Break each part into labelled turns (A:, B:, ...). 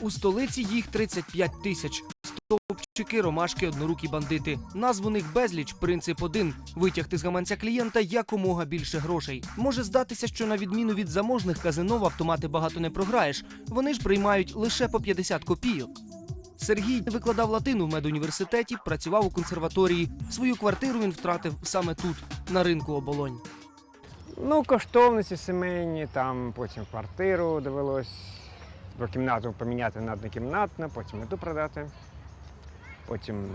A: У столиці їх 35 тисяч. Стовпчики, ромашки, однорукі бандити. Назв у них безліч, принцип один витягти з гаманця клієнта якомога більше грошей. Може здатися, що на відміну від заможних казино в автомати багато не програєш. Вони ж приймають лише по 50 копійок. Сергій викладав латину в медуніверситеті, працював у консерваторії. Свою квартиру він втратив саме тут, на ринку оболонь.
B: Ну, коштовності сімейні, там потім квартиру довелось кімнату поміняти на однокімнатну, потім і ту продати. Потім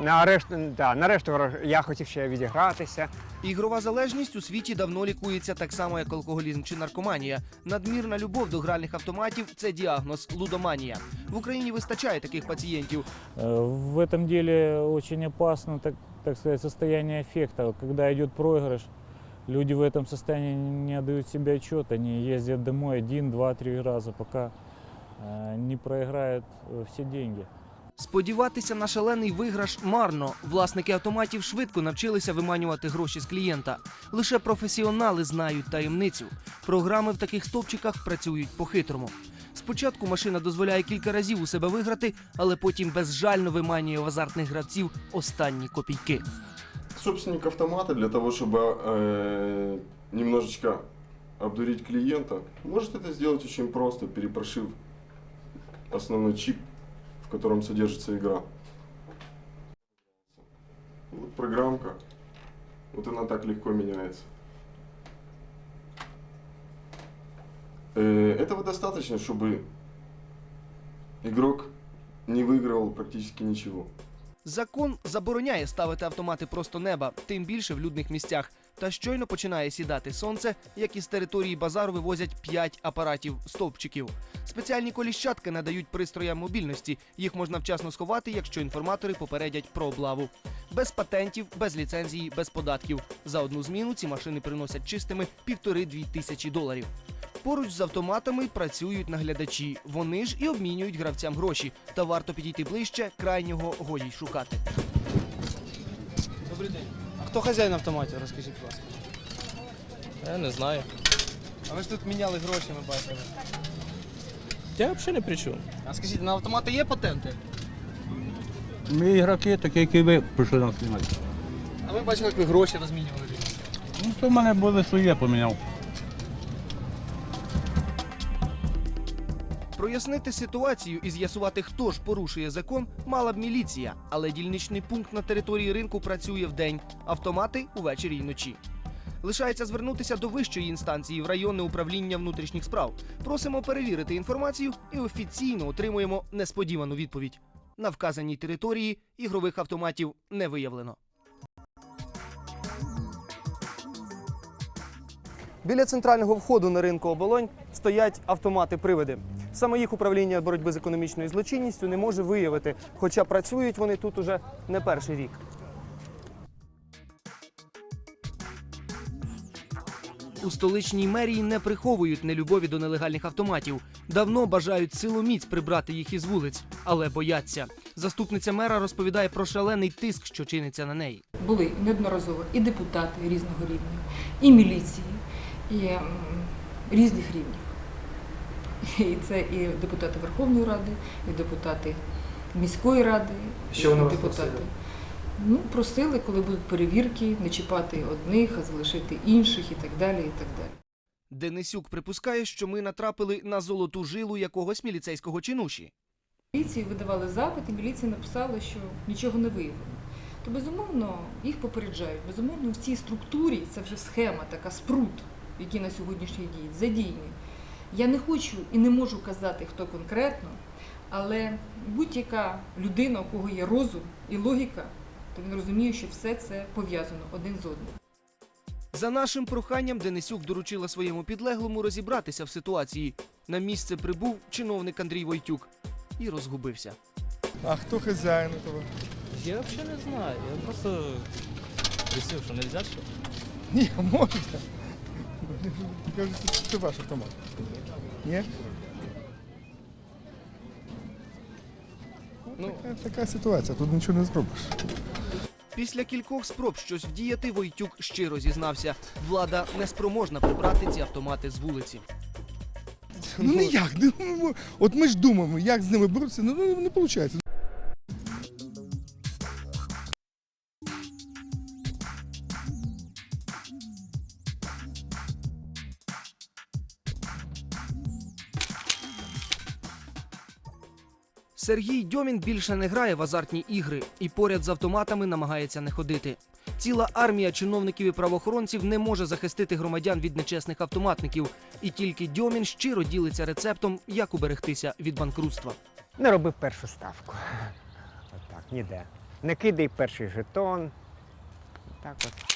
B: на решту, да, на решту гро- я хотів ще відігратися.
A: Ігрова залежність у світі давно лікується так само, як алкоголізм чи наркоманія. Надмірна любов до гральних автоматів це діагноз лудоманія. В Україні вистачає таких пацієнтів.
C: Э, В этом деле очень опасно, так, так сказать, состояние эффекта. Когда идет проигрыш, люди в этом состоянии не отдают себе отчет, они ездят домой один, два, три раза, пока э, не проиграют э, все деньги.
A: Сподіватися на шалений виграш марно. Власники автоматів швидко навчилися виманювати гроші з клієнта. Лише професіонали знають таємницю. Програми в таких стовпчиках працюють по-хитрому. Спочатку машина дозволяє кілька разів у себе виграти, але потім безжально виманює в азартних гравців останні копійки.
D: Собственник автомата для того, чтобы э, немножечко обдурить клиента, может это сделать очень просто, перепрошив основной чип, в котором содержится игра. Вот программка, вот она так легко меняется. Э, этого достаточно, чтобы игрок не выигрывал практически ничего.
A: Закон забороняє ставити автомати просто неба, тим більше в людних місцях. Та щойно починає сідати сонце, як із території базару вивозять 5 апаратів стовпчиків. Спеціальні коліщатки надають пристроям мобільності. Їх можна вчасно сховати, якщо інформатори попередять про облаву. Без патентів, без ліцензії, без податків. За одну зміну ці машини приносять чистими півтори-дві тисячі доларів. Поруч з автоматами працюють наглядачі. Вони ж і обмінюють гравцям гроші. Та варто підійти ближче, крайнього годі й шукати.
E: Добрий день. А хто хазяїн автоматів, розкажіть, будь ласка.
F: Я не знаю.
E: А ви ж тут міняли гроші, ми бачили.
F: Я взагалі не при чому.
E: А скажіть, на автомати є патенти?
G: Ми ігроки, такі, як і ви, прийшли нас знімати.
E: А ми бачили, як ви гроші розмінювали.
G: Ну, то в мене були своє поміняв.
A: Прояснити ситуацію і з'ясувати, хто ж порушує закон, мала б міліція, але дільничний пункт на території ринку працює вдень, автомати увечері й вночі. Лишається звернутися до вищої інстанції в районне управління внутрішніх справ. Просимо перевірити інформацію і офіційно отримуємо несподівану відповідь. На вказаній території ігрових автоматів не виявлено. Біля центрального входу на ринку оболонь стоять автомати-привиди. Саме їх управління боротьби з економічною злочинністю не може виявити, хоча працюють вони тут уже не перший рік. У столичній мерії не приховують нелюбові до нелегальних автоматів. Давно бажають силоміць прибрати їх із вулиць, але бояться. Заступниця мера розповідає про шалений тиск, що чиниться на неї.
H: були неодноразово і депутати різного рівня, і міліції, і різних рівнів. І це і депутати Верховної Ради, і депутати міської ради,
E: Що
H: і
E: вони вас
H: депутати.
E: просили?
H: Ну, просили, коли будуть перевірки, не чіпати одних, а залишити інших і так далі. і так далі.
A: Денисюк припускає, що ми натрапили на золоту жилу якогось міліцейського чинуші.
H: Міліції видавали запит, і міліція написала, що нічого не виявлено. То безумовно їх попереджають. Безумовно, в цій структурі це вже схема, така спрут, які на сьогоднішній день задіяні. Я не хочу і не можу казати, хто конкретно, але будь-яка людина, у кого є розум і логіка, то він розуміє, що все це пов'язано один з одним.
A: За нашим проханням Денисюк доручила своєму підлеглому розібратися в ситуації. На місце прибув чиновник Андрій Войтюк і розгубився.
I: А хто хазяїн этого?
F: Я взагалі не знаю. Я просто просив, що нельзя що.
I: Ні, можна. Кажуть, це ваш автомат. Ні?
E: Ну,
I: Така, така ситуація, тут нічого не зробиш.
A: Після кількох спроб щось вдіяти, Войтюк щиро зізнався. Влада неспроможна прибрати ці автомати з вулиці.
I: Ну ніяк. Ну, ну, от ми ж думаємо, як з ними боротися, ну ну, не виходить.
A: Сергій Дьомін більше не грає в азартні ігри і поряд з автоматами намагається не ходити. Ціла армія чиновників і правоохоронців не може захистити громадян від нечесних автоматників, і тільки Дьомін щиро ділиться рецептом, як уберегтися від банкрутства.
B: Не робив першу ставку. Отак, ніде. Не кидай перший жетон. Так от.